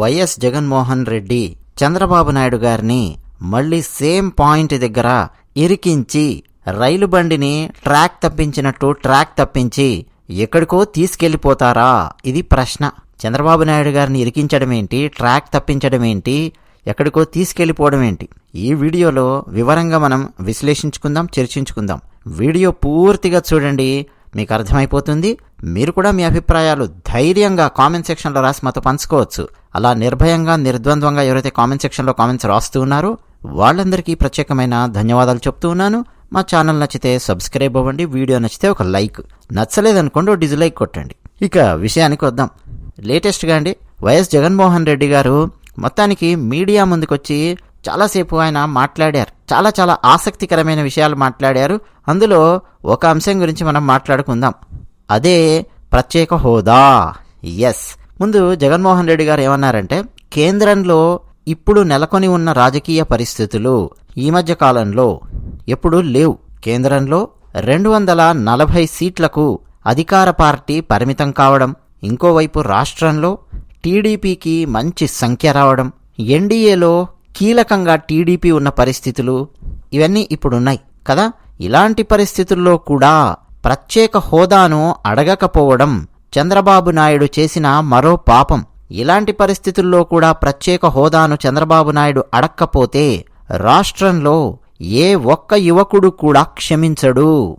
YS Jaganmohan Reddy Chandrababu Naidu గారిని మళ్ళీ same point దగ్గర ఇరికించి రైలు బండిని ట్రాక్ తప్పించినట్టు ట్రాక్ తప్పించి ఎక్కడికో తీసుకెళ్ళిపోతారా ఇది ప్రశ్న. చంద్రబాబు నాయుడు గారిని ఇరికించడం ఏంటి? ట్రాక్ తప్పించడం ఏంటి? ఎక్కడికో తీసుకెళ్ళిపోవడం ఏంటి? ఈ వీడియోలో వివరంగా మనం విశ్లేషించుకుందాం చర్చించుకుందాం. వీడియో పూర్తిగా చూడండి. మీకు అర్థమైపోతుంది? మీరు కూడా మీ అభిప్రాయాలు ధైర్యంగా కామెంట్ సెక్షన్లో రాసి మాతో పంచుకోవచ్చు. అలా నిర్భయంగా నిర్ద్వంద్వంగా ఎవరైతే కామెంట్ సెక్షన్లో కామెంట్స్ రాస్తూ ఉన్నారో వాళ్ళందరికీ ప్రత్యేకమైన ధన్యవాదాలు చెప్తూ ఉన్నాను. మా ఛానల్ నచ్చితే సబ్స్క్రైబ్ అవ్వండి వీడియో నచ్చితే ఒక లైక్. నచ్చలేదనుకోండి ఒక డిజ్లైక్ కొట్టండి. ఇక విషయానికి వద్దాం. లేటెస్ట్గా అండి వైఎస్ జగన్మోహన్ రెడ్డి గారు మొత్తానికి మీడియా ముందుకొచ్చి చాలాసేపు ఆయన మాట్లాడారు. చాలా చాలా ఆసక్తికరమైన విషయాలు మాట్లాడారు. అందులో ఒక అంశం గురించి మనం మాట్లాడుకుందాం. అదే ప్రత్యేక హోదా. ఎస్ ముందు జగన్మోహన్ రెడ్డి గారు ఏమన్నారంటే కేంద్రంలో ఇప్పుడు నెలకొని ఉన్న రాజకీయ పరిస్థితులు ఈ మధ్య కాలంలో ఎప్పుడూ లేవు. కేంద్రంలో రెండు వందల నలభై సీట్లకు అధికార పార్టీ పరిమితం కావడం ఇంకోవైపు రాష్ట్రంలో టీడీపీకి మంచి సంఖ్య రావడం ఎన్డీఏలో కీలకంగా టీడీపీ ఉన్న పరిస్థితులు ఇవన్నీ ఇప్పుడున్నాయి కదా? ఇలాంటి పరిస్థితుల్లో కూడా ప్రత్యేక హోదాను అడగకపోవడం చంద్రబాబు నాయుడు చేసిన మరో పాపం. ఇలాంటి పరిస్థితుల్లో కూడా ప్రత్యేక హోదాను చంద్రబాబు నాయుడు అడక్కపోతే రాష్ట్రంలో ఏ ఒక్క యువకుడు కూడా క్షమించడు.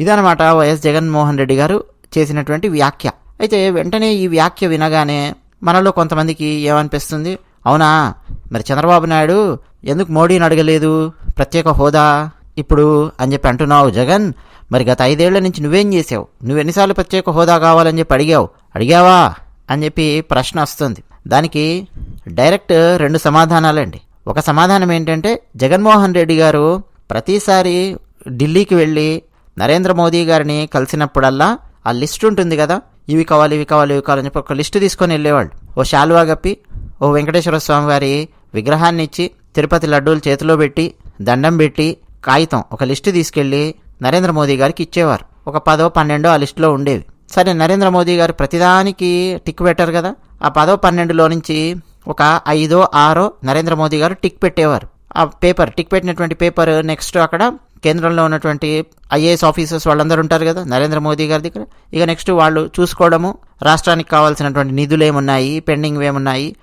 ఇదనమాట వైఎస్ జగన్మోహన్ రెడ్డి గారు చేసినటువంటి వ్యాఖ్య. అయితే వెంటనే ఈ వ్యాఖ్య వినగానే మనలో కొంతమందికి ఏమనిపిస్తుంది? అవునా? మరి చంద్రబాబు నాయుడు ఎందుకు మోడీని అడగలేదు? ప్రత్యేక హోదా ఇప్పుడు అని చెప్పి అంటున్నావు జగన్. మరి గత ఐదేళ్ళ నుంచి నువ్వేం చేసావు నువ్వు ఎన్నిసార్లు ప్రత్యేక హోదా కావాలని చెప్పి అడిగావు? అడిగావా? అని చెప్పి ప్రశ్న వస్తుంది. దానికి డైరెక్ట్ రెండు సమాధానాలండి. ఒక సమాధానం ఏంటంటే జగన్మోహన్ రెడ్డి గారు ప్రతిసారి ఢిల్లీకి వెళ్ళి నరేంద్ర మోదీ గారిని కలిసినప్పుడల్లా ఆ లిస్ట్ ఉంటుంది కదా ఇవి కావాలి ఇవి కావాలి ఇవి కావాలని చెప్పి ఒక లిస్టు తీసుకొని వెళ్ళేవాళ్ళు. ఓ శాలువా గప్పి ఓ వెంకటేశ్వర స్వామి వారి విగ్రహాన్ని ఇచ్చి తిరుపతి లడ్డూలు చేతిలో పెట్టి దండం పెట్టి కాగితం ఒక లిస్టు తీసుకెళ్ళి నరేంద్ర మోదీ గారికి ఇచ్చేవారు. ఒక పదో పన్నెండో ఆ లిస్టులో ఉండేవి. సరే నరేంద్ర మోదీ గారు ప్రతిదానికి టిక్ పెట్టారు కదా. ఆ పదో పన్నెండులో నుంచి ఒక ఐదో ఆరో నరేంద్ర మోదీ గారు టిక్ పెట్టేవారు. ఆ పేపర్ టిక్ పెట్టినటువంటి పేపర్ నెక్స్ట్ అక్కడ కేంద్రంలో ఉన్నటువంటి ఐఏఎస్ ఆఫీసర్స్ వాళ్ళందరూ ఉంటారు కదా నరేంద్ర మోదీ గారి దగ్గర. ఇక నెక్స్ట్ వాళ్ళు చూసుకోవడము రాష్ట్రానికి కావాల్సినటువంటి నిధులు ఏమున్నాయి పెండింగ్ ఏమున్నాయి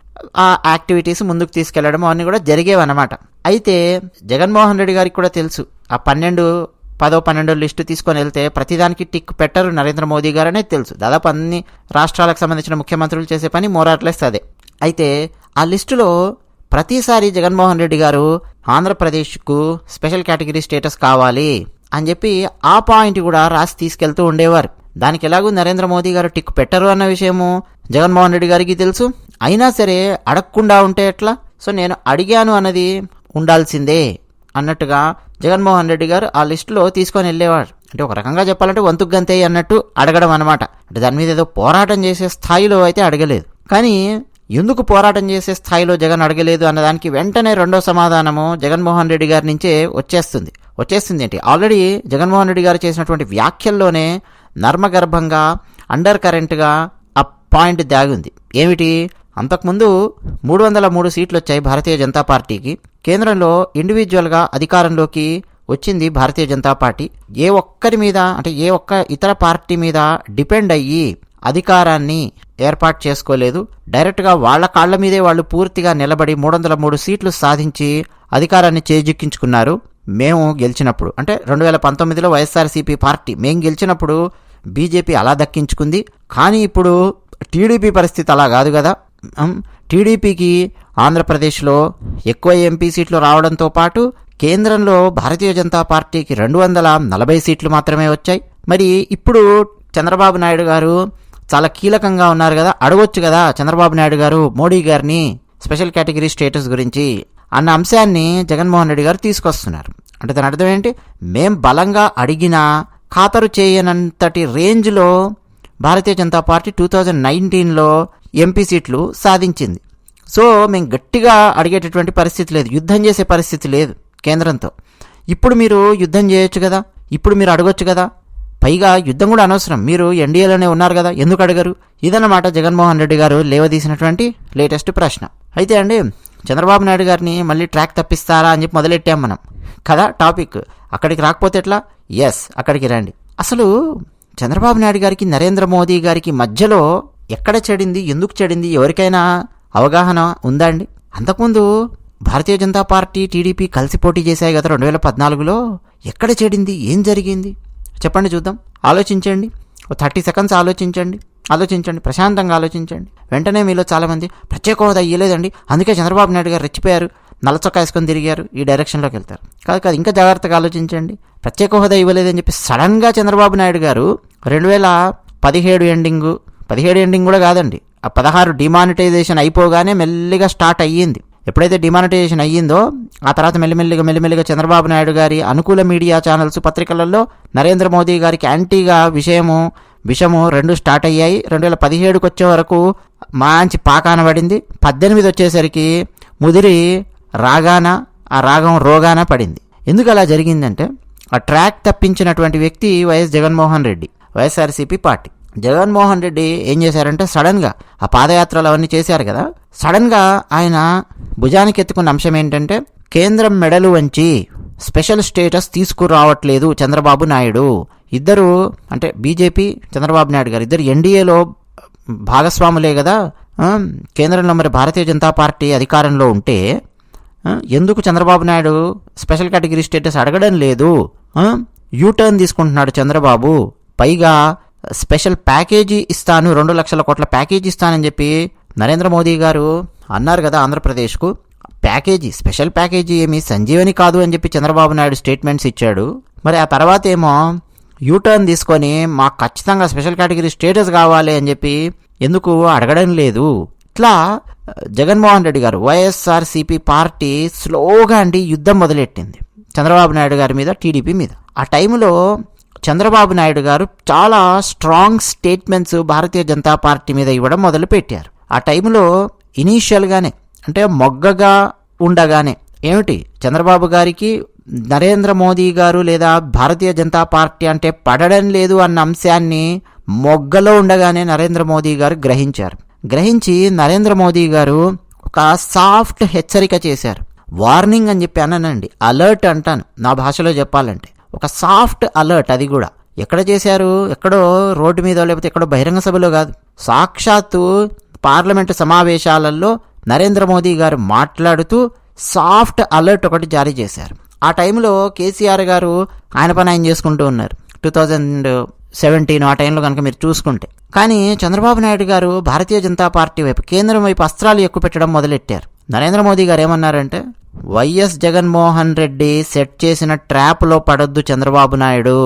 ఆ యాక్టివిటీస్ ముందుకు తీసుకెళ్ళడం అవన్నీ కూడా జరిగేవన్నమాట. అయితే జగన్మోహన్ రెడ్డి గారికి కూడా తెలుసు ఆ పన్నెండు పదో పన్నెండో లిస్టు తీసుకొని వెళ్తే ప్రతిదానికి టిక్ పెట్టరు నరేంద్ర మోదీ గారు అనేది తెలుసు. దాదాపు అన్ని రాష్ట్రాలకు సంబంధించిన ముఖ్యమంత్రులు చేసే పని మోరాట్లెస్ అదే అయితే ఆ లిస్టులో ప్రతిసారి జగన్మోహన్ రెడ్డి గారు ఆంధ్రప్రదేశ్కు స్పెషల్ కేటగిరీ స్టేటస్ కావాలి అని చెప్పి ఆ పాయింట్ కూడా రాసి తీసుకెళ్తూ ఉండేవారు. దానికి ఎలాగూ నరేంద్ర మోదీ గారు టిక్ పెట్టరు అన్న విషయము జగన్మోహన్ రెడ్డి గారికి తెలుసు. అయినా సరే అడగకుండా ఉంటే ఎట్లా? సో నేను అడిగాను అన్నది ఉండాల్సిందే అన్నట్టుగా జగన్మోహన్ రెడ్డి గారు ఆ లిస్టులో తీసుకొని వెళ్ళేవాడు అంటే ఒక రకంగా చెప్పాలంటే వంతుగ్గంతే అన్నట్టు అడగడం అనమాట అంటే దాని మీద ఏదో పోరాటం చేసే స్థాయిలో అయితే అడగలేదు. కానీ ఎందుకు పోరాటం చేసే స్థాయిలో జగన్ అడగలేదు అన్నదానికి వెంటనే రెండో సమాధానము జగన్మోహన్ రెడ్డి గారి నుంచే వచ్చేస్తుంది. వచ్చేస్తుంది ఏంటి? ఆల్రెడీ జగన్మోహన్ రెడ్డి గారు చేసినటువంటి వ్యాఖ్యల్లోనే నర్మగర్భంగా అండర్ కరెంట్గా ఆ పాయింట్ దాగుంది. ఏమిటి? అంతకుముందు మూడు వందల మూడు సీట్లు వచ్చాయి భారతీయ జనతా పార్టీకి. కేంద్రంలో ఇండివిజువల్గా అధికారంలోకి వచ్చింది భారతీయ జనతా పార్టీ. ఏ ఒక్కరి మీద అంటే ఏ ఒక్క ఇతర పార్టీ మీద డిపెండ్ అయ్యి అధికారాన్ని ఏర్పాటు చేసుకోలేదు. డైరెక్ట్గా వాళ్ళ కాళ్ళ మీదే వాళ్ళు పూర్తిగా నిలబడి మూడు వందల మూడు సీట్లు సాధించి అధికారాన్ని చేజిక్కించుకున్నారు. మేము గెలిచినప్పుడు అంటే రెండు వేల పంతొమ్మిదిలో వైఎస్ఆర్సీపీ పార్టీ మేము గెలిచినప్పుడు బీజేపీ అలా దక్కించుకుంది. కానీ ఇప్పుడు టీడీపీ పరిస్థితి అలా కాదు కదా. టీడీపీకి ఆంధ్రప్రదేశ్లో ఎక్కువ ఎంపీ సీట్లు రావడంతో పాటు కేంద్రంలో భారతీయ జనతా పార్టీకి రెండు వందల నలభై సీట్లు మాత్రమే వచ్చాయి. మరి ఇప్పుడు చంద్రబాబు నాయుడు గారు చాలా కీలకంగా ఉన్నారు కదా అడగొచ్చు కదా చంద్రబాబు నాయుడు గారు మోడీ గారిని స్పెషల్ కేటగిరీ స్టేటస్ గురించి అన్న అంశాన్ని జగన్మోహన్ రెడ్డి గారు తీసుకొస్తున్నారు. అంటే దాని అర్థం ఏంటి? మేం బలంగా అడిగినా ఖాతరు చేయనంతటి రేంజ్లో Bharatiya Janata party two thousand నైన్టీన్లో ఎంపీ సీట్లు సాధించింది. సో మేము గట్టిగా అడిగేటటువంటి పరిస్థితి లేదు. యుద్ధం చేసే పరిస్థితి లేదు కేంద్రంతో. ఇప్పుడు మీరు యుద్ధం చేయొచ్చు కదా? ఇప్పుడు మీరు అడగొచ్చు కదా? పైగా యుద్ధం కూడా అనవసరం. మీరు ఎన్డీఏలోనే ఉన్నారు కదా? ఎందుకు అడగరు? ఇదన్నమాట జగన్మోహన్ రెడ్డి గారు లేవదీసినటువంటి లేటెస్ట్ ప్రశ్న. అయితే అండి చంద్రబాబు నాయుడు గారిని మళ్ళీ ట్రాక్ తప్పిస్తారా అని చెప్పి మొదలెట్టాం మనం. కదా టాపిక్. అక్కడికి రాకపోతే ఎట్లా? ఎస్ అక్కడికి రండి. అసలు చంద్రబాబు నాయుడు గారికి నరేంద్ర మోదీ గారికి మధ్యలో ఎక్కడ చెడింది ఎందుకు చెడింది ఎవరికైనా అవగాహన ఉందా అండి? అంతకుముందు భారతీయ జనతా పార్టీ టీడీపీ కలిసి పోటీ చేశాయి కదా రెండు వేల పద్నాలుగులో. ఎక్కడ చెడింది ఏం జరిగింది? చెప్పండి చూద్దాం. ఆలోచించండి. ఓ థర్టీ సెకండ్స్ ఆలోచించండి. ఆలోచించండి. ప్రశాంతంగా ఆలోచించండి. వెంటనే మీలో చాలామంది ప్రత్యేక హోదా ఇయ్యలేదండి. అందుకే చంద్రబాబు నాయుడు గారు రెచ్చిపోయారు. నల్లచొక్క వేసుకొని తిరిగారు. ఈ డైరెక్షన్లోకి వెళ్తారు. కాదు కాదు ఇంకా జాగ్రత్తగా ఆలోచించండి. ప్రత్యేక హోదా ఇవ్వలేదని చెప్పి సడన్గా చంద్రబాబు నాయుడు గారు రెండు వేల పదిహేడు ఎండింగు పదిహేడు ఎండింగ్ కూడా కాదండి. ఆ పదహారు డిమానిటైజేషన్ అయిపోగానే మెల్లిగా స్టార్ట్ అయ్యింది. ఎప్పుడైతే డిమానిటైజేషన్ అయ్యిందో ఆ తర్వాత మెల్లిమెల్లిగా మెల్లిమెల్లిగా చంద్రబాబు నాయుడు గారి అనుకూల మీడియా ఛానల్స్ పత్రికలలో నరేంద్ర మోదీ గారికి యాంటీగా విషయము విషము రెండు స్టార్ట్ అయ్యాయి. రెండు వేల పదిహేడుకి వచ్చే వరకు మంచి పాకాన పడింది. పద్దెనిమిది వచ్చేసరికి ముదిరి రాగాన ఆ రాగం రోగాన పడింది. ఎందుకు అలా జరిగిందంటే ఆ ట్రాక్ తప్పించినటువంటి వ్యక్తి వైఎస్ జగన్మోహన్ రెడ్డి వైఎస్ఆర్సీపీ పార్టీ. జగన్మోహన్ రెడ్డి ఏం చేశారంటే సడన్గా ఆ పాదయాత్రలు అవన్నీ చేశారు కదా. సడన్గా ఆయన భుజానికి ఎత్తుకున్న అంశం ఏంటంటే కేంద్రం మెడలు వంచి స్పెషల్ స్టేటస్ తీసుకురావట్లేదు చంద్రబాబు నాయుడు. ఇద్దరు అంటే బీజేపీ చంద్రబాబు నాయుడు గారు ఇద్దరు ఎన్డీఏలో భాగస్వాములే కదా. కేంద్రంలో మరి భారతీయ జనతా పార్టీ అధికారంలో ఉంటే ఎందుకు Chandrababu Naidu special category status అడగడం లేదు? యూటర్న్ తీసుకుంటున్నాడు చంద్రబాబు. పైగా స్పెషల్ ప్యాకేజీ ఇస్తాను రెండు లక్షల కోట్ల ప్యాకేజీ ఇస్తానని చెప్పి నరేంద్ర మోదీ గారు అన్నారు కదా ఆంధ్రప్రదేశ్కు. ప్యాకేజీ స్పెషల్ ప్యాకేజీ ఏమి సంజీవని కాదు అని చెప్పి చంద్రబాబు నాయుడు స్టేట్మెంట్స్ ఇచ్చాడు. మరి ఆ తర్వాత ఏమో యూటర్న్ తీసుకొని మాకు ఖచ్చితంగా స్పెషల్ కేటగిరీ స్టేటస్ కావాలి అని చెప్పి ఎందుకు అడగడం లేదు. ఇట్లా జగన్మోహన్ రెడ్డి గారు వైఎస్ఆర్సీపీ పార్టీ స్లోగా అండి యుద్ధం మొదలెట్టింది చంద్రబాబు నాయుడు గారి మీద టీడీపీ మీద. ఆ టైంలో చంద్రబాబు నాయుడు గారు చాలా strong statements Bharatiya Janata party మీద ఇవ్వడం మొదలుపెట్టారు. ఆ టైంలో ఇనీషియల్గానే అంటే మొగ్గగా ఉండగానే ఏమిటి? చంద్రబాబు గారికి నరేంద్ర మోదీ గారు లేదా భారతీయ జనతా పార్టీ అంటే పడడం లేదు అన్న అంశాన్ని మొగ్గలో ఉండగానే నరేంద్ర మోదీ గారు గ్రహించారు. గ్రహించి నరేంద్ర మోదీ గారు ఒక సాఫ్ట్ హెచ్చరిక చేశారు. వార్నింగ్ అని చెప్పి అన్నానండి. అలర్ట్ అంటాను నా భాషలో చెప్పాలంటే. ఒక సాఫ్ట్ అలర్ట్ అది కూడా. ఎక్కడ చేశారు? ఎక్కడో రోడ్డు మీద లేకపోతే ఎక్కడో బహిరంగ సభలో కాదు. సాక్షాత్తు పార్లమెంటు సమావేశాలలో నరేంద్ర మోదీ గారు మాట్లాడుతూ సాఫ్ట్ అలర్ట్ ఒకటి జారీ చేశారు. ఆ టైంలో కేసీఆర్ గారు ఆయన పని ఆయన చేసుకుంటూ ఉన్నారు. టూ థౌజండ్ సెవెంటీన్ ఆ టైంలో కనుక మీరు చూసుకుంటే. కానీ చంద్రబాబు నాయుడు గారు భారతీయ జనతా పార్టీ వైపు కేంద్రం వైపు అస్త్రాలు ఎక్కువ పెట్టడం మొదలెట్టారు. నరేంద్ర మోదీ గారు ఏమన్నారంటే వైఎస్ జగన్మోహన్ రెడ్డి సెట్ చేసిన ట్రాప్లో పడొద్దు చంద్రబాబు నాయుడు.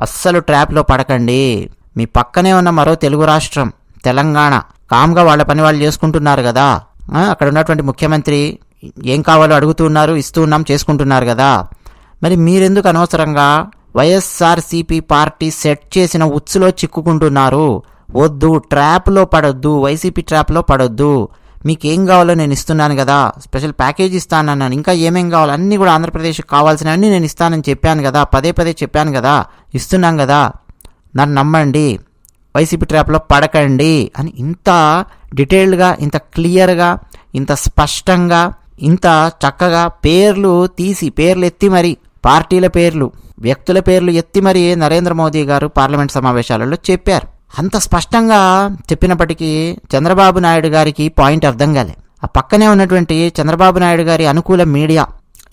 అస్సలు ట్రాప్లో పడకండి. మీ పక్కనే ఉన్న మరో తెలుగు రాష్ట్రం తెలంగాణ కామ్గా వాళ్ళ పని వాళ్ళు చేసుకుంటున్నారు కదా. అక్కడ ఉన్నటువంటి ముఖ్యమంత్రి ఏం కావాలో అడుగుతున్నారు ఇస్తూ ఉన్నాం చేసుకుంటున్నారు కదా. మరి మీరెందుకు అనవసరంగా వైఎస్ఆర్సీపీ పార్టీ సెట్ చేసిన ఉచ్చులో చిక్కుకుంటున్నారు. వద్దు ట్రాప్లో పడొద్దు వైసీపీ ట్రాప్లో పడొద్దు. మీకేం కావాలో నేను ఇస్తున్నాను కదా. స్పెషల్ ప్యాకేజ్ ఇస్తానన్నాను. ఇంకా ఏమేం కావాలో అన్నీ కూడా ఆంధ్రప్రదేశ్కి కావాల్సినవన్నీ నేను ఇస్తానని చెప్పాను కదా. పదే పదే చెప్పాను కదా. ఇస్తున్నాం కదా. నన్ను నమ్మండి. వైసీపీ ట్రాప్లో పడకండి అని ఇంత డీటెయిల్డ్గా ఇంత క్లియర్గా ఇంత స్పష్టంగా ఇంత చక్కగా పేర్లు తీసి పేర్లు ఎత్తి మరి పార్టీల పేర్లు వ్యక్తుల పేర్లు ఎత్తి మరీ నరేంద్ర మోదీ గారు పార్లమెంట్ సమావేశాలలో చెప్పారు. అంత స్పష్టంగా చెప్పినప్పటికీ చంద్రబాబు నాయుడు గారికి పాయింట్ అర్థం కాలే. ఆ పక్కనే ఉన్నటువంటి చంద్రబాబు నాయుడు గారి అనుకూల మీడియా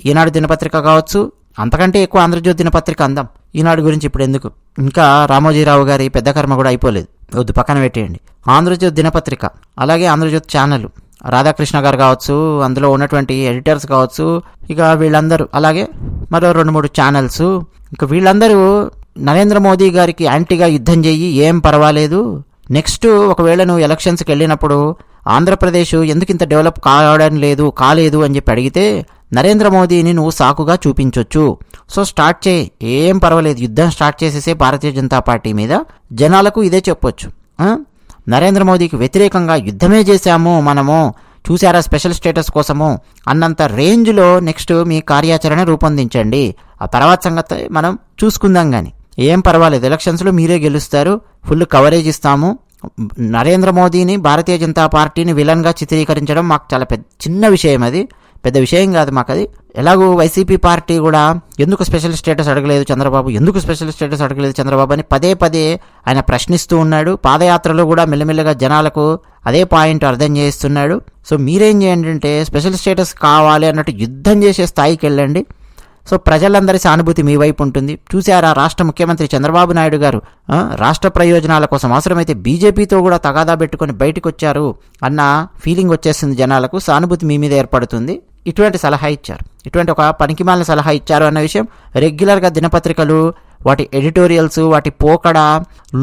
ఈనాడు దినపత్రిక కావచ్చు అంతకంటే ఎక్కువ ఆంధ్రజ్యోతి దినపత్రిక అందాం. ఈనాడు గురించి ఇప్పుడు ఎందుకు? ఇంకా రామోజీరావు గారి పెద్ద కర్మ కూడా అయిపోలేదు. వద్దు పక్కన పెట్టేయండి. ఆంధ్రజ్యోతి దినపత్రిక అలాగే ఆంధ్రజ్యోతి ఛానల్ రాధాకృష్ణ గారు కావచ్చు అందులో ఉన్నటువంటి ఎడిటర్స్ కావచ్చు ఇక వీళ్ళందరూ అలాగే మరో రెండు మూడు ఛానల్స్ ఇక వీళ్ళందరూ నరేంద్ర మోదీ గారికి యాంటీగా యుద్ధం చెయ్యి ఏం పర్వాలేదు. నెక్స్ట్ ఒకవేళ నువ్వు ఎలక్షన్స్కి వెళ్ళినప్పుడు ఆంధ్రప్రదేశ్ ఎందుకు ఇంత డెవలప్ కావడం లేదు కాలేదు అని చెప్పి అడిగితే నరేంద్ర మోదీని నువ్వు సాకుగా చూపించొచ్చు. సో స్టార్ట్ చేయి. ఏం పర్వాలేదు. యుద్ధం స్టార్ట్ చేసేసే భారతీయ జనతా పార్టీ మీద జనాలకు ఇదే చెప్పొచ్చు. నరేంద్ర మోదీకి వ్యతిరేకంగా యుద్ధమే చేశాము మనము. చూసారా స్పెషల్ స్టేటస్ కోసము? అన్నంత రేంజ్లో నెక్స్ట్ మీ కార్యాచరణ రూపొందించండి. ఆ తర్వాత సంగతి మనం చూసుకుందాం కానీ ఏం పర్వాలేదు ఎలక్షన్స్లో మీరే గెలుస్తారు ఫుల్ కవరేజ్ ఇస్తాము. నరేంద్ర మోదీని భారతీయ జనతా పార్టీని విలన్గా చిత్రీకరించడం మాకు చాలా పెద్ద చిన్న విషయం అది. పెద్ద విషయం కాదు మాకు అది ఎలాగో వైసీపీ పార్టీ కూడా ఎందుకు స్పెషల్ స్టేటస్ అడగలేదు చంద్రబాబు? ఎందుకు స్పెషల్ స్టేటస్ అడగలేదు చంద్రబాబు అని పదే పదే ఆయన ప్రశ్నిస్తూ ఉన్నాడు. పాదయాత్రలో కూడా మెల్లమెల్లగా జనాలకు అదే పాయింట్ అర్థం చేస్తున్నాడు. సో మీరేం చేయండి అంటే స్పెషల్ స్టేటస్ కావాలి అన్నట్టు యుద్ధం చేసే స్థాయికి వెళ్ళండి. సో ప్రజలందరి సానుభూతి మీ వైపు ఉంటుంది. చూశారా రాష్ట్ర ముఖ్యమంత్రి చంద్రబాబు నాయుడు గారు రాష్ట్ర ప్రయోజనాల కోసం అవసరమైతే బీజేపీతో కూడా తగాదా పెట్టుకొని బయటకు వచ్చారు అన్న ఫీలింగ్ వచ్చేస్తుంది జనాలకు. సానుభూతి మీ మీద ఏర్పడుతుంది. ఇటువంటి సలహా ఇచ్చారు. ఇటువంటి ఒక పనికిమాలిన సలహా ఇచ్చారు అన్న విషయం రెగ్యులర్గా దినపత్రికలు వాటి ఎడిటోరియల్స్ వాటి పోకడ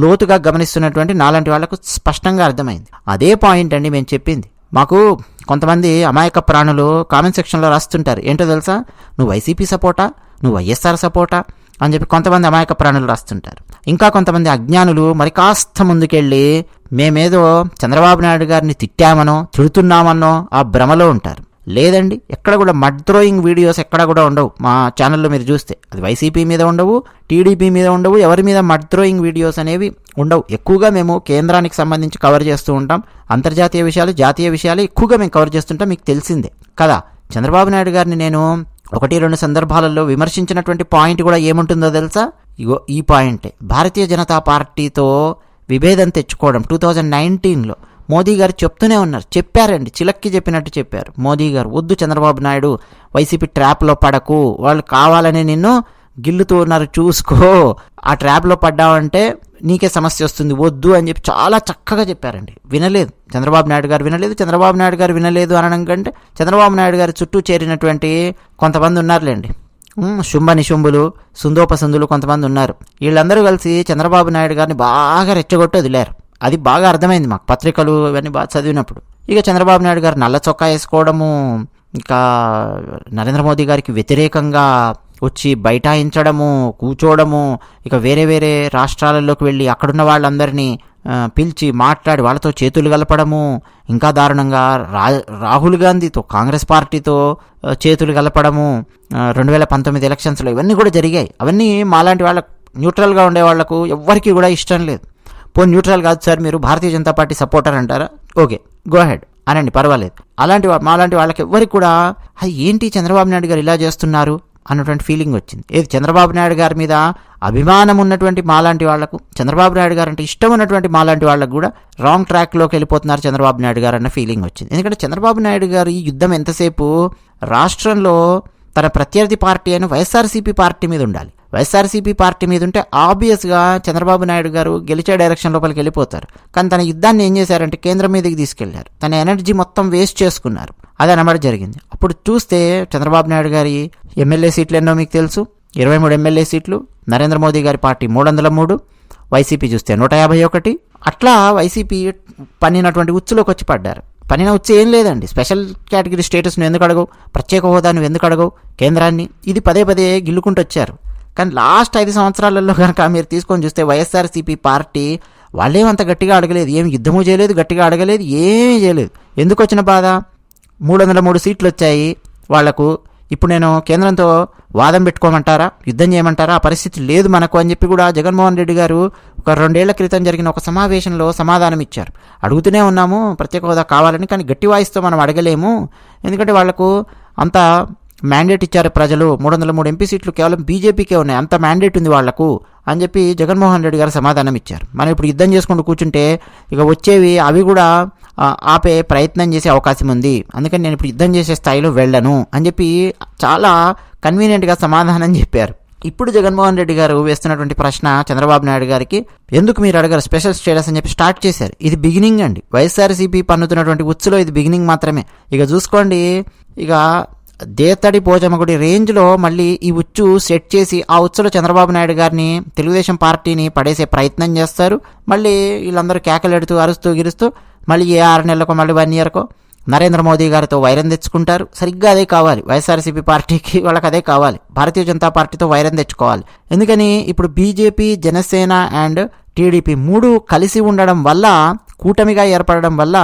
లోతుగా గమనిస్తున్నటువంటి నాలాంటి వాళ్ళకు స్పష్టంగా అర్థమైంది. అదే పాయింట్ అండి మేము చెప్పింది. మాకు కొంతమంది అమాయక ప్రాణులు కామెంట్ సెక్షన్లో రాస్తుంటారు. ఏంటో తెలుసా? నువ్వు వైసీపీ సపోర్టా? నువ్వు వైఎస్ఆర్ సపోర్టా? అని చెప్పి కొంతమంది అమాయక ప్రాణులు రాస్తుంటారు. ఇంకా కొంతమంది అజ్ఞానులు మరి కాస్త ముందుకెళ్ళి మేమేదో చంద్రబాబు నాయుడు గారిని తిట్టామనో తిడుతున్నామనో ఆ భ్రమలో ఉంటారు. లేదండి ఎక్కడ కూడా మడ్ థ్రోయింగ్ వీడియోస్ ఎక్కడ కూడా ఉండవు. మా ఛానల్లో మీరు చూస్తే అది వైసీపీ మీద ఉండవు టీడీపీ మీద ఉండవు ఎవరి మీద మడ్ థ్రోయింగ్ వీడియోస్ అనేవి ఉండవు. ఎక్కువగా మేము కేంద్రానికి సంబంధించి కవర్ చేస్తూ ఉంటాం. అంతర్జాతీయ విషయాలు జాతీయ విషయాలు ఎక్కువగా మేము కవర్ చేస్తుంటాం మీకు తెలిసిందే. కదా చంద్రబాబు నాయుడు గారిని నేను ఒకటి రెండు సందర్భాలలో విమర్శించినటువంటి పాయింట్ కూడా ఏముంటుందో తెలుసా? ఇగో ఈ పాయింటే. భారతీయ జనతా పార్టీతో విభేదం తెచ్చుకోవడం టూ థౌజండ్ నైన్టీన్లో మోదీ గారు చెప్తూనే ఉన్నారు. చెప్పారండి. చిలక్కి చెప్పినట్టు చెప్పారు. మోదీ గారు వద్దు చంద్రబాబు నాయుడు వైసీపీ ట్రాప్లో పడకు. వాళ్ళు కావాలని నిన్ను గిల్లుతూ ఉన్నారు. చూసుకో. ఆ ట్రాప్లో పడ్డావంటే నీకే సమస్య వస్తుంది. వద్దు అని చెప్పి చాలా చక్కగా చెప్పారండి. వినలేదు. చంద్రబాబు నాయుడు గారు వినలేదు. చంద్రబాబు నాయుడు గారు వినలేదు అనడం కంటే చంద్రబాబు నాయుడు గారి చుట్టూ చేరినటువంటి కొంతమంది ఉన్నారులేండి. శుంభ నిశుంభులు సుందోపసుందులు కొంతమంది ఉన్నారు. వీళ్ళందరూ కలిసి చంద్రబాబు నాయుడు గారిని బాగా రెచ్చగొట్టి వదిలేరు. అది బాగా అర్థమైంది మాకు. పత్రికలు ఇవన్నీ బాగా చదివినప్పుడు. ఇక చంద్రబాబు నాయుడు గారు నల్ల చొక్కా వేసుకోవడము ఇంకా నరేంద్ర మోదీ గారికి వ్యతిరేకంగా వచ్చి బైఠాయించడము కూర్చోవడము ఇక వేరే వేరే రాష్ట్రాలలోకి వెళ్ళి అక్కడున్న వాళ్ళందరినీ పిలిచి మాట్లాడి వాళ్ళతో చేతులు కలపడము ఇంకా దారుణంగా రా రాహుల్ గాంధీతో కాంగ్రెస్ పార్టీతో చేతులు కలపడము రెండు వేల పంతొమ్మిది ఎలక్షన్స్లో ఇవన్నీ కూడా జరిగాయి. అవన్నీ మాలాంటి వాళ్ళ న్యూట్రల్గా ఉండే వాళ్ళకు ఎవ్వరికీ కూడా ఇష్టం లేదు. పో న్యూట్రల్ కాదు సార్ మీరు భారతీయ జనతా పార్టీ సపోర్టర్ అంటారా? ఓకే గో హెడ్ అనండి పర్వాలేదు. అలాంటి మాలాంటి వాళ్ళకి ఎవ్వరికి కూడా అది ఏంటి చంద్రబాబు నాయుడు గారు ఇలా చేస్తున్నారు అన్నటువంటి ఫీలింగ్ వచ్చింది. ఏది చంద్రబాబు నాయుడు గారి మీద అభిమానం ఉన్నటువంటి మాలాంటి వాళ్ళకు చంద్రబాబు నాయుడు గారు అంటే ఇష్టం ఉన్నటువంటి మాలాంటి వాళ్ళకు కూడా రాంగ్ ట్రాక్లోకి వెళ్ళిపోతున్నారు చంద్రబాబు నాయుడు గారు అన్న ఫీలింగ్ వచ్చింది. ఎందుకంటే చంద్రబాబు నాయుడు గారు ఈ యుద్ధం ఎంతసేపు రాష్ట్రంలో తన ప్రత్యర్థి పార్టీ అయిన వైఎస్ఆర్సీపీ పార్టీ మీద ఉండాలి. వైఎస్ఆర్సీపీ పార్టీ మీద ఉంటే ఆబ్వియస్గా చంద్రబాబు నాయుడు గారు గెలిచే డైరెక్షన్ లోపలికి వెళ్ళిపోతారు. కానీ తన యుద్ధాన్ని ఏం చేశారంటే కేంద్రం మీదకి తీసుకెళ్ళారు. తన ఎనర్జీ మొత్తం వేస్ట్ చేసుకున్నారు. అది అనమాట జరిగింది. అప్పుడు చూస్తే చంద్రబాబు నాయుడు గారి ఎమ్మెల్యే సీట్లు ఎన్నో మీకు తెలుసు? ఇరవై మూడు ఎమ్మెల్యే సీట్లు నరేంద్ర మోదీ గారి పార్టీ మూడు వందల మూడు వైసీపీ చూస్తే నూట యాభై ఒకటి. అట్లా వైసీపీ పన్నినటువంటి ఉచ్చులోకి వచ్చి పడ్డారు. పనిన ఉచ్చు ఏం లేదండి. స్పెషల్ కేటగిరీ స్టేటస్ను ఎందుకు అడగవు? ప్రత్యేక హోదాను ఎందుకు అడగవు? కేంద్రాన్ని ఇది పదే పదే గిల్లుకుంటూ వచ్చారు. కానీ లాస్ట్ ఐదు సంవత్సరాలలో కనుక మీరు తీసుకొని చూస్తే వైఎస్ఆర్సీపీ పార్టీ వాళ్ళేమంత గట్టిగా అడగలేదు ఏమి యుద్ధము చేయలేదు గట్టిగా అడగలేదు ఏమీ చేయలేదు. ఎందుకు వచ్చిన బాధ? మూడు వందల మూడు సీట్లు వచ్చాయి వాళ్ళకు. ఇప్పుడు నేను కేంద్రంతో వాదం పెట్టుకోమంటారా? యుద్ధం చేయమంటారా? ఆ పరిస్థితి లేదు మనకు అని చెప్పి కూడా జగన్మోహన్ రెడ్డి గారు ఒక రెండేళ్ళ క్రితం జరిగిన ఒక సమావేశంలో సమాధానం ఇచ్చారు. అడుగుతూనే ఉన్నాము ప్రత్యేక హోదా కావాలని కానీ గట్టి వాయిస్తో మనం అడగలేము. ఎందుకంటే వాళ్ళకు అంత మ్యాండేట్ ఇచ్చారు ప్రజలు. మూడు వందల మూడు ఎంపీ సీట్లు కేవలం బీజేపీకే ఉన్నాయి. అంత మ్యాండేట్ ఉంది వాళ్ళకు అని చెప్పి జగన్మోహన్ రెడ్డి గారు సమాధానం ఇచ్చారు. మనం ఇప్పుడు యుద్ధం చేసుకుంటూ కూర్చుంటే ఇక వచ్చేవి అవి కూడా ఆపే ప్రయత్నం చేసే అవకాశం ఉంది. అందుకని నేను ఇప్పుడు యుద్ధం చేసే స్థాయిలో వెళ్ళను అని చెప్పి చాలా కన్వీనియంట్గా సమాధానం చెప్పారు. ఇప్పుడు జగన్మోహన్ రెడ్డి గారు వేస్తున్నటువంటి ప్రశ్న చంద్రబాబు నాయుడు గారికి ఎందుకు మీరు అడగారు? స్పెషల్ స్టేటస్ అని చెప్పి స్టార్ట్ చేశారు. ఇది బిగినింగ్ అండి. వైఎస్ఆర్సీపీ పన్నుతున్నటువంటి ఉచ్చులో ఇది బిగినింగ్ మాత్రమే. ఇక చూసుకోండి. ఇక దేతడి భోజమగుడి రేంజ్లో మళ్ళీ ఈ ఉచ్చు సెట్ చేసి ఆ ఉచ్చులో చంద్రబాబు నాయుడు గారిని తెలుగుదేశం పార్టీని పడేసే ప్రయత్నం చేస్తారు. మళ్ళీ వీళ్ళందరూ కేకలెడుతూ అరుస్తూ గిరుస్తూ మళ్ళీ ఏ ఆరు నెలలకు మళ్ళీ వన్ ఇయర్కో నరేంద్ర మోదీ గారితో వైరం తెచ్చుకుంటారు. సరిగ్గా అదే కావాలి. వైఎస్ఆర్సీపీ పార్టీకి వాళ్ళకి అదే కావాలి. భారతీయ జనతా పార్టీతో వైరం తెచ్చుకోవాలి. ఎందుకని? ఇప్పుడు బీజేపీ జనసేన అండ్ టీడీపీ మూడు కలిసి ఉండడం వల్ల కూటమిగా ఏర్పడడం వల్ల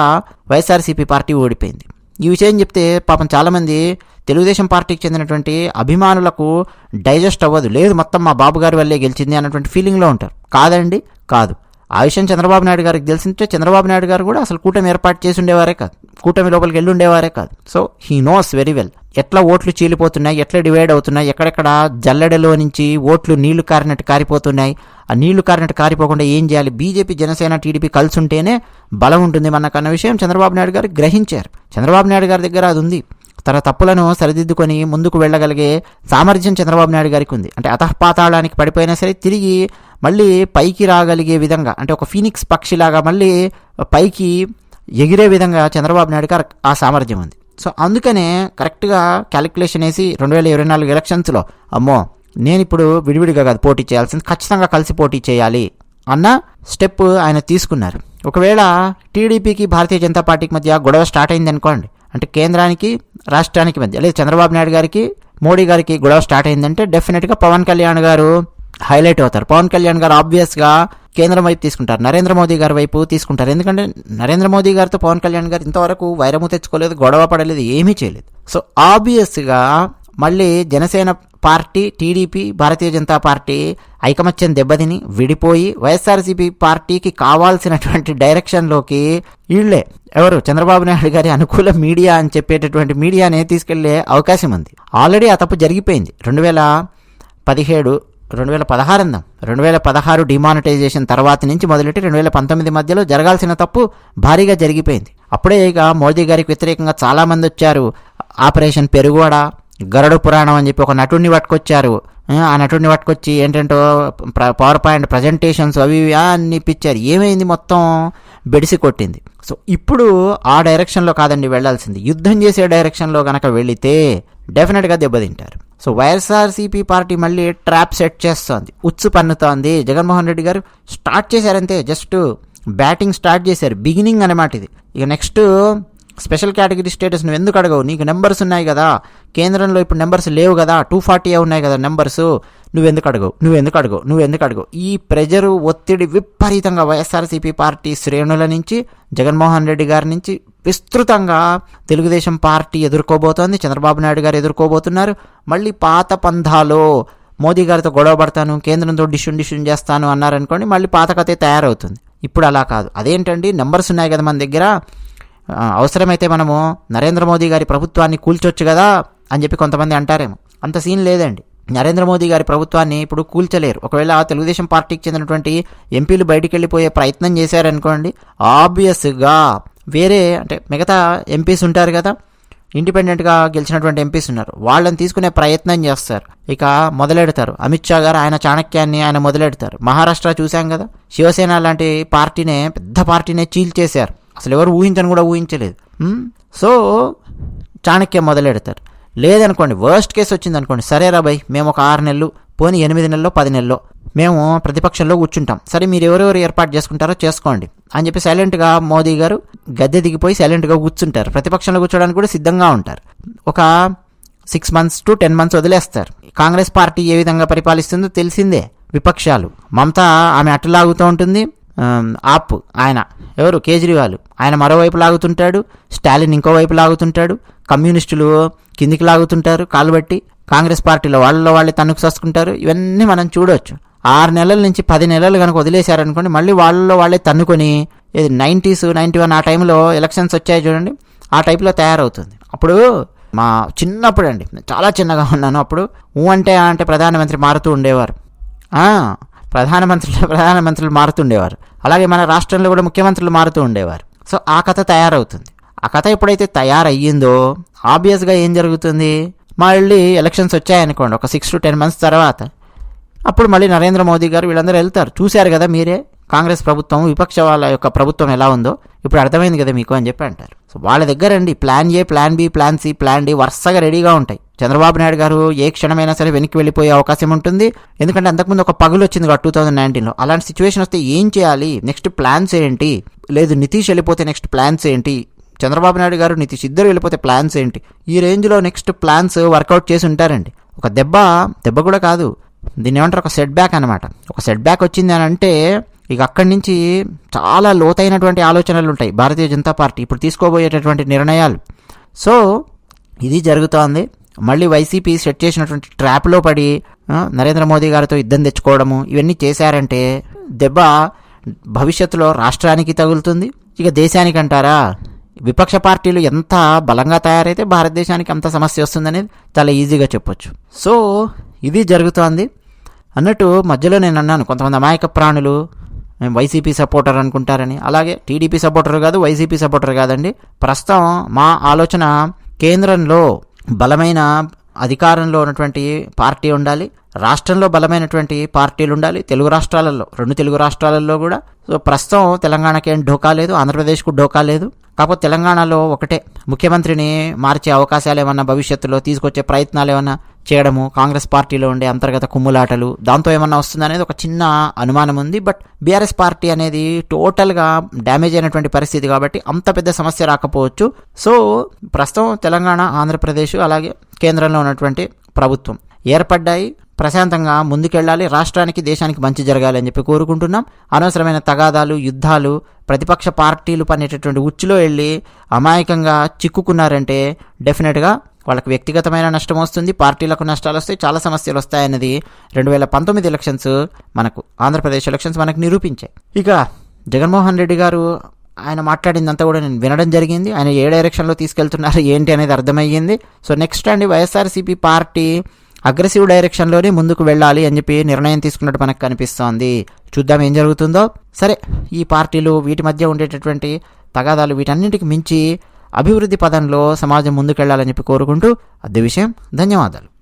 వైఎస్ఆర్సీపీ పార్టీ ఓడిపోయింది. ఈ విషయం చెప్తే పాపం చాలామంది తెలుగుదేశం పార్టీకి చెందినటువంటి అభిమానులకు డైజెస్ట్ అవ్వదు. లేదు మొత్తం మా బాబు గారి వల్లే గెలిచింది అన్నటువంటి ఫీలింగ్లో ఉంటారు. కాదండి కాదు. ఆ విషయం చంద్రబాబు నాయుడు గారికి తెలిసింటే చంద్రబాబు నాయుడు గారు కూడా అసలు కూటమి ఏర్పాటు చేసి ఉండేవారే కాదు. కూటమి లోపలికి వెళ్ళి ఉండేవారే కాదు. So he knows very well ఎట్లా ఓట్లు చీలిపోతున్నాయి ఎట్లా డివైడ్ అవుతున్నాయి ఎక్కడెక్కడ జల్లెడలో నుంచి ఓట్లు నీళ్ళు కారినట్టు కారిపోతున్నాయి. ఆ నీళ్ళు కారినట్టు కారిపోకుండా ఏం చేయాలి? బీజేపీ జనసేన టీడీపీ కలిసి ఉంటేనే బలం ఉంటుంది మనకన్న విషయం చంద్రబాబు నాయుడు గారు గ్రహించారు. చంద్రబాబు నాయుడు గారి దగ్గర అది ఉంది. తన తప్పులను సరిదిద్దుకొని ముందుకు వెళ్ళగలిగే సామర్థ్యం చంద్రబాబు నాయుడు గారికి ఉంది. అంటే అతఃపాతాళానికి పడిపోయినా సరే తిరిగి మళ్ళీ పైకి రాగలిగే విధంగా అంటే ఒక ఫీనిక్స్ పక్షిలాగా మళ్ళీ పైకి ఎగిరే విధంగా చంద్రబాబు నాయుడు గారు ఆ సామర్థ్యం ఉంది. సో అందుకనే కరెక్ట్గా క్యాలిక్యులేషన్ వేసి రెండు వేల ఇరవై నాలుగు ఎలక్షన్స్లో అమ్మో నేను ఇప్పుడు విడివిడిగా కాదు పోటీ చేయాల్సింది ఖచ్చితంగా కలిసి పోటీ చేయాలి అన్న స్టెప్ ఆయన తీసుకున్నారు. ఒకవేళ టీడీపీకి భారతీయ జనతా పార్టీకి మధ్య గొడవ స్టార్ట్ అయింది అనుకోండి అంటే కేంద్రానికి రాష్ట్రానికి మధ్య లేదు చంద్రబాబు నాయుడు గారికి మోడీ గారికి గొడవ స్టార్ట్ అయిందంటే డెఫినెట్గా పవన్ కళ్యాణ్ గారు హైలైట్ అవుతారు. పవన్ కళ్యాణ్ గారు ఆబ్వియస్గా కేంద్రం వైపు తీసుకుంటారు. నరేంద్ర మోదీ గారి వైపు తీసుకుంటారు. ఎందుకంటే నరేంద్ర మోదీ గారితో పవన్ కళ్యాణ్ గారు ఇంతవరకు వైరము తెచ్చుకోలేదు గొడవ పడలేదు ఏమీ చేయలేదు. సో ఆబ్వియస్గా మళ్ళీ Janasena party TDP Bharatiya Janata party ఐకమత్యం దెబ్బతిని విడిపోయి వైఎస్ఆర్సీపీ పార్టీకి కావాల్సినటువంటి డైరెక్షన్లోకి వీళ్ళే. ఎవరు? చంద్రబాబు నాయుడు గారి అనుకూల మీడియా అని చెప్పేటటువంటి మీడియానే తీసుకెళ్ళే అవకాశం ఉంది. ఆల్రెడీ ఆ తప్పు జరిగిపోయింది. రెండు వేల పదిహేడు రెండు వేల పదహారు అందాం రెండు వేల పదహారు డిమానిటైజేషన్ తర్వాత నుంచి మొదలెట్టి రెండు వేల పంతొమ్మిది మధ్యలో జరగాల్సిన తప్పు భారీగా జరిగిపోయింది. అప్పుడే ఇక మోదీ గారికి వ్యతిరేకంగా చాలామంది వచ్చారు. ఆపరేషన్ పెరుగువాడ గరుడ పురాణం అని చెప్పి ఒక నటుడిని పట్టుకొచ్చారు. ఆ నటుడిని పట్టుకొచ్చి ఏంటంటో పవర్ పాయింట్ ప్రజెంటేషన్స్ అవి ఇవి అన్ని ఇప్పించారు. ఏమైంది మొత్తం? బెడిసి కొట్టింది. సో ఇప్పుడు ఆ డైరెక్షన్లో కాదండి వెళ్ళాల్సింది. యుద్ధం చేసే డైరెక్షన్లో కనుక వెళితే డెఫినెట్గా దెబ్బతింటారు. సో వైఎస్ఆర్సీపీ పార్టీ మళ్ళీ ట్రాప్ సెట్ చేస్తోంది. ఉచ్చు పన్నుతోంది. జగన్మోహన్ రెడ్డి గారు స్టార్ట్ చేశారంతే. జస్ట్ బ్యాటింగ్ స్టార్ట్ చేశారు. బిగినింగ్ అనమాట ఇది. ఇక నెక్స్ట్ స్పెషల్ కేటగిరీ స్టేటస్ నువ్వు ఎందుకు అడగవు? నీకు నెంబర్స్ ఉన్నాయి కదా. కేంద్రంలో ఇప్పుడు నెంబర్స్ లేవు కదా. టూ ఫార్టీ ఉన్నాయి కదా నెంబర్స్. నువ్వెందుకు అడగవు నువ్వెందుకు అడగవు నువ్వెందుకు అడగవు ఈ ప్రెజరు ఒత్తిడి విపరీతంగా వైఎస్ఆర్సీపీ పార్టీ శ్రేణుల నుంచి జగన్మోహన్ రెడ్డి గారి నుంచి విస్తృతంగా తెలుగుదేశం పార్టీ ఎదుర్కోబోతోంది చంద్రబాబు నాయుడు గారు ఎదుర్కోబోతున్నారు. మళ్ళీ పాత పంధాలో మోదీ గారితో గొడవ పడతాను కేంద్రంతో డిష్యూన్ డిష్యూన్ చేస్తాను అన్నారనుకోండి మళ్ళీ పాత కథే తయారవుతుంది. ఇప్పుడు అలా కాదు. అదేంటండి? నెంబర్స్ ఉన్నాయి కదా మన దగ్గర. అవసరమైతే మనము నరేంద్ర మోదీ గారి ప్రభుత్వాన్ని కూల్చొచ్చు కదా అని చెప్పి కొంతమంది అంటారేమో. అంత సీన్ లేదండి. నరేంద్ర మోదీ గారి ప్రభుత్వాన్ని ఇప్పుడు కూల్చలేరు. ఒకవేళ తెలుగుదేశం పార్టీకి చెందినటువంటి ఎంపీలు బయటికి వెళ్ళిపోయే ప్రయత్నం చేశారనుకోండి ఆబ్వియస్గా వేరే అంటే మిగతా ఎంపీస్ ఉంటారు కదా ఇండిపెండెంట్గా గెలిచినటువంటి ఎంపీస్ ఉన్నారు. వాళ్ళని తీసుకునే ప్రయత్నం చేస్తారు. ఇక మొదలెడతారు. అమిత్ షా గారు ఆయన చాణక్యాన్ని ఆయన మొదలెడతారు. మహారాష్ట్ర చూశాం కదా శివసేన లాంటి పార్టీనే పెద్ద పార్టీనే చీల్చేశారు అసలు ఎవరు ఊహించని కూడా ఊహించలేదు. సో చాణక్యం మొదలెడతారు. లేదనుకోండి వర్స్ట్ కేసు వచ్చింది అనుకోండి సరే రాబాయ్ మేము ఒక ఆరు నెలలు పోనీ ఎనిమిది నెలల్లో పది నెలల్లో మేము ప్రతిపక్షంలో కూర్చుంటాం. సరే మీరు ఎవరెవరు ఏర్పాటు చేసుకుంటారో చేసుకోండి. అని చెప్పి సైలెంట్గా మోదీ గారు గద్దె దిగిపోయి సైలెంట్గా కూర్చుంటారు. ప్రతిపక్షంలో కూర్చోడానికి కూడా సిద్ధంగా ఉంటారు. ఒక six months to ten months వదిలేస్తారు. కాంగ్రెస్ పార్టీ ఏ విధంగా పరిపాలిస్తుందో తెలిసిందే విపక్షాలు. మమత ఆమె అట్టలాగుతూ ఉంటుంది. ఆప్ ఆయన. ఎవరు? కేజ్రీవాల్. ఆయన మరోవైపు లాగుతుంటాడు స్టాలిన్ ఇంకోవైపు లాగుతుంటాడు కమ్యూనిస్టులు కిందికి లాగుతుంటారు కాలు బట్టి కాంగ్రెస్ పార్టీలో వాళ్ళలో వాళ్ళే తన్నుకు ససుకుంటారు ఇవన్నీ మనం చూడవచ్చు ఆరు నెలల నుంచి పది నెలలు కనుక వదిలేశారనుకోండి మళ్ళీ వాళ్ళలో వాళ్ళే తన్నుకొని ఇది నైంటీస్ నైంటీ వన్ ఆ టైంలో ఎలక్షన్స్ వచ్చాయి చూడండి ఆ టైప్లో తయారవుతుంది. అప్పుడు మా చిన్నప్పుడు అండి చాలా చిన్నగా ఉన్నాను అప్పుడు. ఊ అంటే అంటే ప్రధానమంత్రి మారుతూ ఉండేవారు. ప్రధానమంత్రులు ప్రధానమంత్రులు మారుతుండేవారు అలాగే మన రాష్ట్రంలో కూడా ముఖ్యమంత్రులు మారుతూ ఉండేవారు. సో ఆ కథ తయారవుతుంది. ఆ కథ ఎప్పుడైతే తయారయ్యిందో ఆబ్వియస్గా ఏం జరుగుతుంది? మళ్ళీ ఎలక్షన్స్ వచ్చాయనుకోండి ఒక సిక్స్ టు టెన్ మంత్స్ తర్వాత. అప్పుడు మళ్ళీ నరేంద్ర మోదీ గారు వీళ్ళందరూ వెళ్తారు. చూశారు కదా మీరే? కాంగ్రెస్ ప్రభుత్వం విపక్ష వాళ్ళ యొక్క ప్రభుత్వం ఎలా ఉందో? ఇప్పుడు అర్థమైంది కదా మీకు అని చెప్పి అంటారు. సో వాళ్ళ దగ్గర అండి plan A plan B plan C plan D వరుసగా రెడీగా ఉంటాయి. చంద్రబాబు నాయుడు గారు ఏ క్షణమైనా సరే వెనక్కి వెళ్ళిపోయే అవకాశం ఉంటుంది. ఎందుకంటే అంతకుముందు ఒక పగులు వచ్చింది టూ థౌజండ్ నైన్టీన్లో అలాంటి సిచ్యువేషన్ వస్తే ఏం చేయాలి? నెక్స్ట్ ప్లాన్స్ ఏంటి? లేదు నితీష్ వెళ్ళిపోతే నెక్స్ట్ ప్లాన్స్ ఏంటి? చంద్రబాబు నాయుడు గారు నితీష్ ఇద్దరు వెళ్ళిపోతే ప్లాన్స్ ఏంటి? ఈ రేంజ్లో నెక్స్ట్ ప్లాన్స్ వర్కౌట్ చేసి ఉంటారండి. ఒక దెబ్బ దెబ్బ కూడా కాదు. దీన్ని ఏమంటారు? ఒక సెట్ బ్యాక్ అనమాట ఒక సెట్ బ్యాక్ వచ్చింది అని అంటే ఇక అక్కడి నుంచి చాలా లోతైనటువంటి ఆలోచనలు ఉంటాయి. భారతీయ జనతా పార్టీ ఇప్పుడు తీసుకోబోయేటటువంటి నిర్ణయాలు. సో ఇది జరుగుతోంది. మళ్ళీ వైసీపీ సెట్ చేసినటువంటి ట్రాప్లో పడి నరేంద్ర మోదీ గారితో యుద్ధం తెచ్చుకోవడము ఇవన్నీ చేశారంటే దెబ్బ భవిష్యత్తులో రాష్ట్రానికి తగులుతుంది. ఇక దేశానికి అంటారా? విపక్ష పార్టీలు ఎంత బలంగా తయారైతే భారతదేశానికి అంత సమస్య వస్తుందనేది చాలా ఈజీగా చెప్పొచ్చు. సో ఇది జరుగుతోంది. అన్నట్టు మధ్యలో నేను అన్నాను కొంతమంది అమాయక ప్రాణులు మేము వైసీపీ సపోర్టర్ అనుకుంటారని. అలాగే టీడీపీ సపోర్టర్ కాదు వైసీపీ సపోర్టర్ కాదండి. ప్రస్తుతం మా ఆలోచన కేంద్రంలో బలమైన అధికారంలో ఉన్నటువంటి పార్టీ ఉండాలి. రాష్ట్రంలో బలమైనటువంటి పార్టీలు ఉండాలి. తెలుగు రాష్ట్రాలలో రెండు తెలుగు రాష్ట్రాలలో కూడా. సో ప్రస్తుతం తెలంగాణకి ఏం ఢోకా లేదు ఆంధ్రప్రదేశ్కు ఢోకా లేదు. కాకపోతే తెలంగాణలో ఒకటే ముఖ్యమంత్రిని మార్చే అవకాశాలు ఏమన్నా భవిష్యత్తులో తీసుకొచ్చే ప్రయత్నాలు ఏమన్నా చేయడము కాంగ్రెస్ పార్టీలో ఉండే అంతర్గత కుమ్ములాటలు దాంతో ఏమన్నా వస్తుందనేది ఒక చిన్న అనుమానం ఉంది. బట్ బీఆర్ఎస్ పార్టీ అనేది టోటల్గా డ్యామేజ్ అయినటువంటి పరిస్థితి కాబట్టి అంత పెద్ద సమస్య రాకపోవచ్చు. సో ప్రస్తుతం తెలంగాణ ఆంధ్రప్రదేశ్ అలాగే కేంద్రంలో ఉన్నటువంటి ప్రభుత్వం ఏర్పడ్డాయి. ప్రశాంతంగా ముందుకెళ్ళాలి. రాష్ట్రానికి దేశానికి మంచి జరగాలి అని చెప్పి కోరుకుంటున్నాం. అనవసరమైన తగాదాలు యుద్ధాలు ప్రతిపక్ష పార్టీలు పనేటటువంటి ఉచ్చులో వెళ్ళి అమాయకంగా చిక్కుకున్నారంటే డెఫినెట్గా వాళ్ళకి వ్యక్తిగతమైన నష్టం వస్తుంది పార్టీలకు నష్టాలు వస్తాయి చాలా సమస్యలు వస్తాయన్నది రెండు వేల పంతొమ్మిది ఎలక్షన్స్ మనకు ఆంధ్రప్రదేశ్ ఎలక్షన్స్ మనకు నిరూపించాయి. ఇక జగన్మోహన్ రెడ్డి గారు ఆయన మాట్లాడిందంతా కూడా నేను వినడం జరిగింది. ఆయన ఏ డైరెక్షన్లో తీసుకెళ్తున్నారు ఏంటి అనేది అర్థమయ్యింది. సో నెక్స్ట్ అండి వైఎస్ఆర్సీపీ పార్టీ అగ్రెసివ్ డైరెక్షన్లోనే ముందుకు వెళ్ళాలి అని చెప్పి నిర్ణయం తీసుకున్నట్టు మనకు కనిపిస్తోంది. చూద్దాం ఏం జరుగుతుందో. సరే ఈ పార్టీలు వీటి మధ్య ఉండేటటువంటి తగాదాలు వీటన్నింటికి మించి అభివృద్ధి పదంలో సమాజం ముందుకెళ్ళాలని చెప్పి కోరుకుంటూ అద్దె విషయం ధన్యవాదాలు.